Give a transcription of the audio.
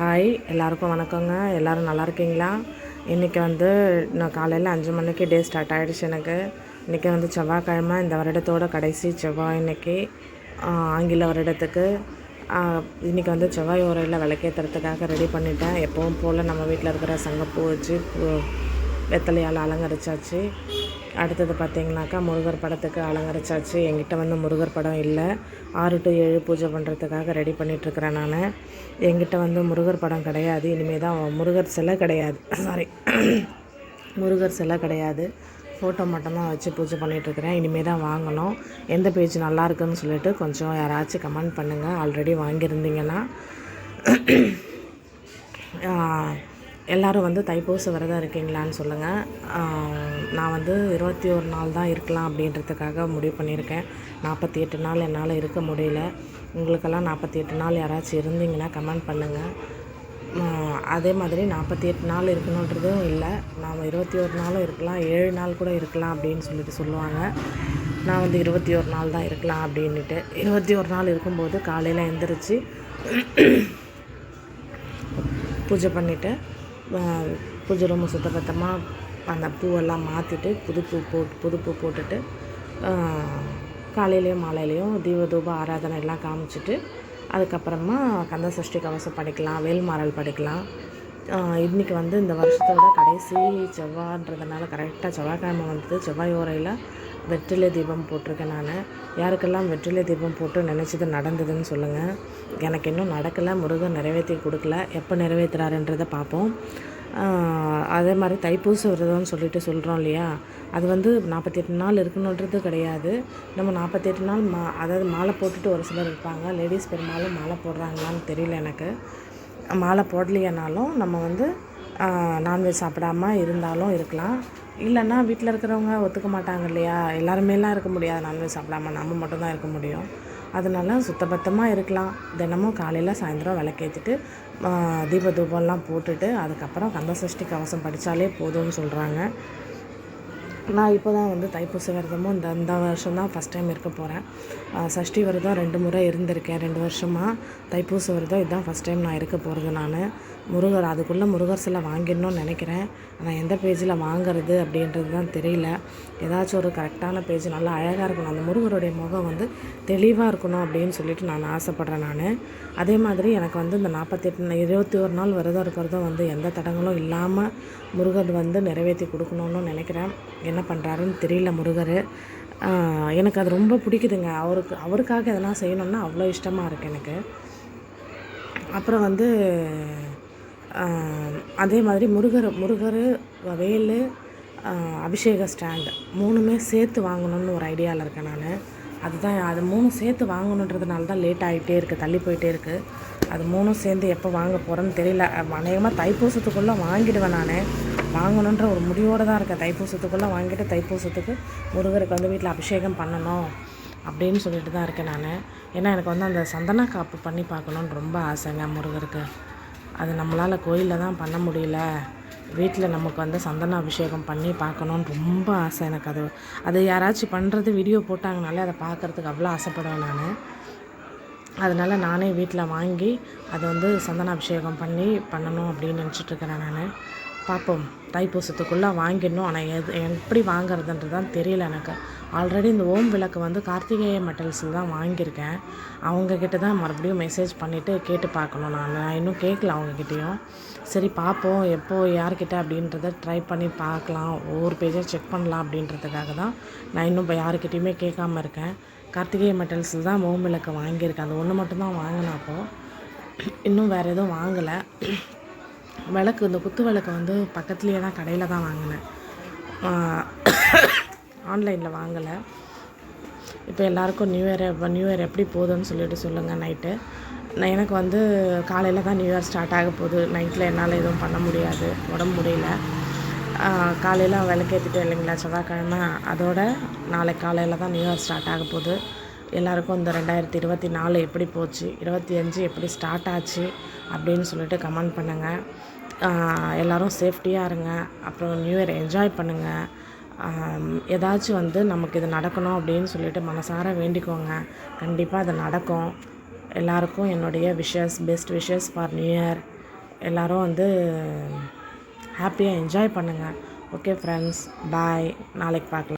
Hi எல்லாருக்கும் வணக்கங்க. எல்லோரும் நல்லா இருக்கீங்களா? இன்றைக்கி வந்து நான் காலையில் அஞ்சு மணிக்கு டே ஸ்டார்ட் ஆகிடுச்சு எனக்கு. இன்றைக்கி வந்து செவ்வாய்க்கிழமை இந்த வருடத்தோட கடைசி செவ்வாய் இன்னைக்கு ஆங்கில வருடத்துக்கு. இன்றைக்கி வந்து செவ்வாய் உரையில் விளக்கேற்றுறதுக்காக ரெடி பண்ணிட்டேன். எப்பவும் போல் நம்ம வீட்டில் இருக்கிற சங்கப்பூ வச்சு பூ- வெத்தலையால் அலங்கரிச்சாச்சு. அடுத்தது பார்த்திங்கனாக்கா முருகர் படத்துக்கு அலங்கரிச்சாச்சு. என்கிட்ட வந்து முருகர் படம் இல்லை. ஆறு டு ஏழு பூஜை பண்ணுறதுக்காக ரெடி பண்ணிகிட்ருக்கிறேன் நான். என்கிட்ட வந்து முருகர் படம் கிடையாது. இனிமேல் தான் முருகர் சிலை கிடையாது. சாரி முருகர் சிலை கிடையாது. ஃபோட்டோ மட்டும்தான் வச்சு பூஜை பண்ணிகிட்ருக்கிறேன் இனிமேல் தான் வாங்கணும். எந்த பேஜ் நல்லா இருக்குன்னு சொல்லிட்டு கொஞ்சம் யாராச்சும் கமெண்ட் பண்ணுங்கள் ஆல்ரெடி வாங்கியிருந்தீங்கன்னா. எல்லோரும் வந்து தைப்பூச விரதம் இருக்கீங்களான்னு சொல்லுங்கள் நான் வந்து இருபத்தி ஒரு நாள் தான் இருக்கலாம் அப்படின்றதுக்காக முடிவு பண்ணியிருக்கேன். நாற்பத்தி எட்டு நாள் என்னால் இருக்க முடியல. உங்களுக்கெல்லாம் நாற்பத்தி எட்டு நாள் யாராச்சும் இருந்தீங்கன்னா கமெண்ட் பண்ணுங்கள் அதே மாதிரி நாற்பத்தி எட்டு நாள் இருக்கணுன்றதும் இல்லை. நாம் இருபத்தி ஒரு நாளும் இருக்கலாம் ஏழு நாள் கூட இருக்கலாம் அப்படின்னு சொல்லிட்டு சொல்லுவாங்க. நான் வந்து இருபத்தி ஒரு நாள் தான் இருக்கலாம் அப்படின்ட்டு இருபத்தி ஒரு நாள் இருக்கும்போது காலையில் எந்திரிச்சு பூஜை பண்ணிவிட்டு பூஜை ரூமை சுத்தபத்தமாக அந்த பூவெல்லாம் மாற்றிட்டு புது பூ போட்டு புது பூ போட்டுட்டு காலையிலையும் மாலையிலையும் தீப தூப ஆராதனை எல்லாம் காமிச்சிட்டு அதுக்கப்புறமா கந்த சஷ்டி கவசம் படிக்கலாம் வேல்மாறல் படிக்கலாம். இன்றைக்கி வந்து இந்த வருஷத்தோட கடைசி செவ்வான்றதுனால கரெக்டாக செவ்வாய்க்கிழமை வந்தது செவ்வாய் ஓரையில் வெற்றிலை தீபம் போட்டிருக்கேன் நான். யாருக்கெல்லாம் வெற்றிலை தீபம் போட்டு நினச்சது நடந்ததுன்னு சொல்லுங்கள் எனக்கு இன்னும் நடக்கலை முருகன் நிறைவேற்றி கொடுக்கல. எப்போ நிறைவேற்றுறாருன்றதை பார்ப்போம். அதே மாதிரி தைப்பூச விரதம்னு சொல்லிட்டு சொல்கிறோம் இல்லையா? அது வந்து நாற்பத்தெட்டு நாள் இருக்கணுன்றது கிடையாது. நம்ம நாற்பத்தெட்டு நாள் மா அதாவது மாலை போட்டுட்டு ஒரு சிலர் இருப்பாங்க. லேடிஸ் பெரும்பாலும் மாலை போடுறாங்களான்னு தெரியல எனக்கு. மாலை போடலையனாலும் நம்ம வந்து நான்வெஜ் சாப்பிடாம இருந்தாலும் இருக்கலாம். இல்லைன்னா வீட்டில் இருக்கிறவங்க ஒத்துக்க மாட்டாங்க இல்லையா? எல்லாருமேலாம் இருக்க முடியாது நான்வெஜ் சாப்பிடாம. நம்ம மட்டும்தான் இருக்க முடியும். அதனால சுத்தபத்தமாக இருக்கலாம். தினமும் காலையில் சாயந்தரம் விளக்கேற்றிட்டு தீப தூபம்லாம் போட்டுட்டு அதுக்கப்புறம் கந்த சஷ்டி கவசம் படித்தாலே போதும்னு சொல்கிறாங்க நான் இப்போ தான் வந்து தைப்பூச விரதமும் இந்த இந்த வருஷம் தான் ஃபஸ்ட் டைம் இருக்க போகிறேன் சஷ்டி விரதம் ரெண்டு முறை இருந்திருக்கேன் ரெண்டு வருஷமாக தைப்பூச விரதம் இதுதான் ஃபஸ்ட் டைம் நான் இருக்க போகிறது நான். முருகர் அதுக்குள்ளே முருகர் சிலை வாங்கிடணும்னு நினைக்கிறேன். ஆனால் எந்த பேஜில் வாங்குறது அப்படின்றது தான் தெரியல. ஏதாச்சும் ஒரு கரெக்டான பேஜ் நல்லா அழகாக இருக்கணும். அந்த முருகருடைய முகம் வந்து தெளிவாக இருக்கணும் அப்படின்னு சொல்லிட்டு நான் ஆசைப்பட்றேன் நான். அதே மாதிரி எனக்கு வந்து இந்த நாற்பத்தெட்டு இருபத்தி ஒரு நாள் விரதம் இருக்கிறதும் வந்து எந்த தடங்களும் இல்லாமல் முருகர் வந்து நிறைவேற்றி கொடுக்கணும்னு நினைக்கிறேன். என்ன பண்ணுறாருன்னு தெரியல முருகர். எனக்கு அது ரொம்ப பிடிக்குதுங்க. அவருக்கு அவருக்காக எதனா செய்யணும்னா அவ்வளோ இஷ்டமாக இருக்குது எனக்கு. அப்புறம் வந்து அதே மாதிரி முருகர் முருகர் வேல் அபிஷேக ஸ்டாண்டு மூணுமே சேர்த்து வாங்கணும்னு ஒரு ஐடியாவில் இருக்கேன் நான். அதுதான் அது மூணும் சேர்த்து வாங்கணுன்றதுனால தான் லேட் ஆகிட்டே இருக்குது தள்ளி போயிட்டே இருக்குது அது மூணும் சேர்ந்து எப்போ வாங்க போகிறேன்னு தெரியல. அநேகமாக தைப்பூசத்துக்குள்ளே வாங்கிடுவேன் நான். வாங்கணுன்ற ஒரு முடிவோடு தான் இருக்கேன். தைப்பூசத்துக்குள்ளே வாங்கிட்டு தைப்பூசத்துக்கு முருகருக்கு வந்து வீட்டில் அபிஷேகம் பண்ணணும் அப்படின்னு சொல்லிட்டு தான் இருக்கேன் நான். ஏன்னா எனக்கு வந்து அந்த சந்தன காப்பு பண்ணி பார்க்கணுன்னு ரொம்ப ஆசைங்க முருகருக்கு. அது நம்மளால் கோயிலில் தான் பண்ண முடியல. வீட்டில் நமக்கு வந்து சந்தன அபிஷேகம் பண்ணி பார்க்கணுன்னு ரொம்ப ஆசை எனக்கு. அது அது யாராச்சும் பண்ணுறது வீடியோ போட்டாங்கனாலே அதை பார்க்குறதுக்கு அவ்வளோ ஆசைப்படுவேன் நான். அதனால் நானே வீட்டில் வாங்கி அதை வந்து சந்தன அபிஷேகம் பண்ணி பண்ணணும் அப்படின்னு நினச்சிட்ருக்கிறேன் நான். பார்ப்போம். தைப்பூசத்துக்குள்ளே வாங்கிடணும். ஆனால் எது எப்படி வாங்குறதுன்றது தான் தெரியல எனக்கு. ஆல்ரெடி இந்த ஓம் விளக்கு வந்து கார்த்திகேய மெட்டல்ஸில் தான் வாங்கியிருக்கேன். அவங்கக்கிட்ட தான் மறுபடியும் மெசேஜ் பண்ணிவிட்டு கேட்டு பார்க்கணும். நான் நான் இன்னும் கேட்கல அவங்கக்கிட்டேயும் சரி பார்ப்போம். எப்போது யார்கிட்ட அப்படின்றத ட்ரை பண்ணி பார்க்கலாம். ஒவ்வொரு பேஜாக செக் பண்ணலாம் அப்படின்றதுக்காக தான் நான் இன்னும் இப்போ யாருக்கிட்டேயுமே கேட்காம இருக்கேன். கார்த்திகேய மெட்டல்ஸில் தான் ஓம் விளக்கு வாங்கியிருக்கேன். அது ஒன்று மட்டும்தான் வாங்கினப்போ இன்னும் வேறு எதுவும் வாங்கலை. விளக்கு இந்த குத்து விளக்கு வந்து பக்கத்துலேயே தான் கடையில் தான் வாங்கினேன். ஆன்லைனில் வாங்கலை. இப்போ எல்லாருக்கும் நியூ இயர் நியூ இயர் எப்படி போகுதுன்னு சொல்லிட்டு சொல்லுங்கள் நைட்டு நான் எனக்கு வந்து காலையில் தான் நியூ இயர் ஸ்டார்ட் ஆக போகுது. நைட்டில் என்னால் எதுவும் பண்ண முடியாது. உடம்பு முடியல. காலையில் விளக்கேற்றிட்டு இல்லைங்களா? செவ்வாய்க்கிழமை. அதோட நாளைக்கு காலையில் தான் நியூ இயர் ஸ்டார்ட் ஆக போகுது. எல்லாருக்கும் இந்த ரெண்டாயிரத்தி இருபத்தி நாலு எப்படி போச்சு இருபத்தி அஞ்சு எப்படி ஸ்டார்ட் ஆச்சு அப்படின்னு சொல்லிட்டு கமெண்ட் பண்ணுங்கள் எல்லோரும் சேஃப்டியாக இருங்க. அப்புறம் நியூ இயர் என்ஜாய் பண்ணுங்கள் ஏதாச்சும் வந்து நமக்கு இது நடக்கணும் அப்படின்னு சொல்லிட்டு மனசார வேண்டிக்கோங்க. கண்டிப்பாக அது நடக்கும். எல்லாருக்கும் என்னுடைய wishes best wishes for new year எல்லோரும் வந்து ஹாப்பியாக என்ஜாய் பண்ணுங்கள் ஓகே ஃப்ரெண்ட்ஸ் பாய் நாளைக்கு பார்க்கலாம்.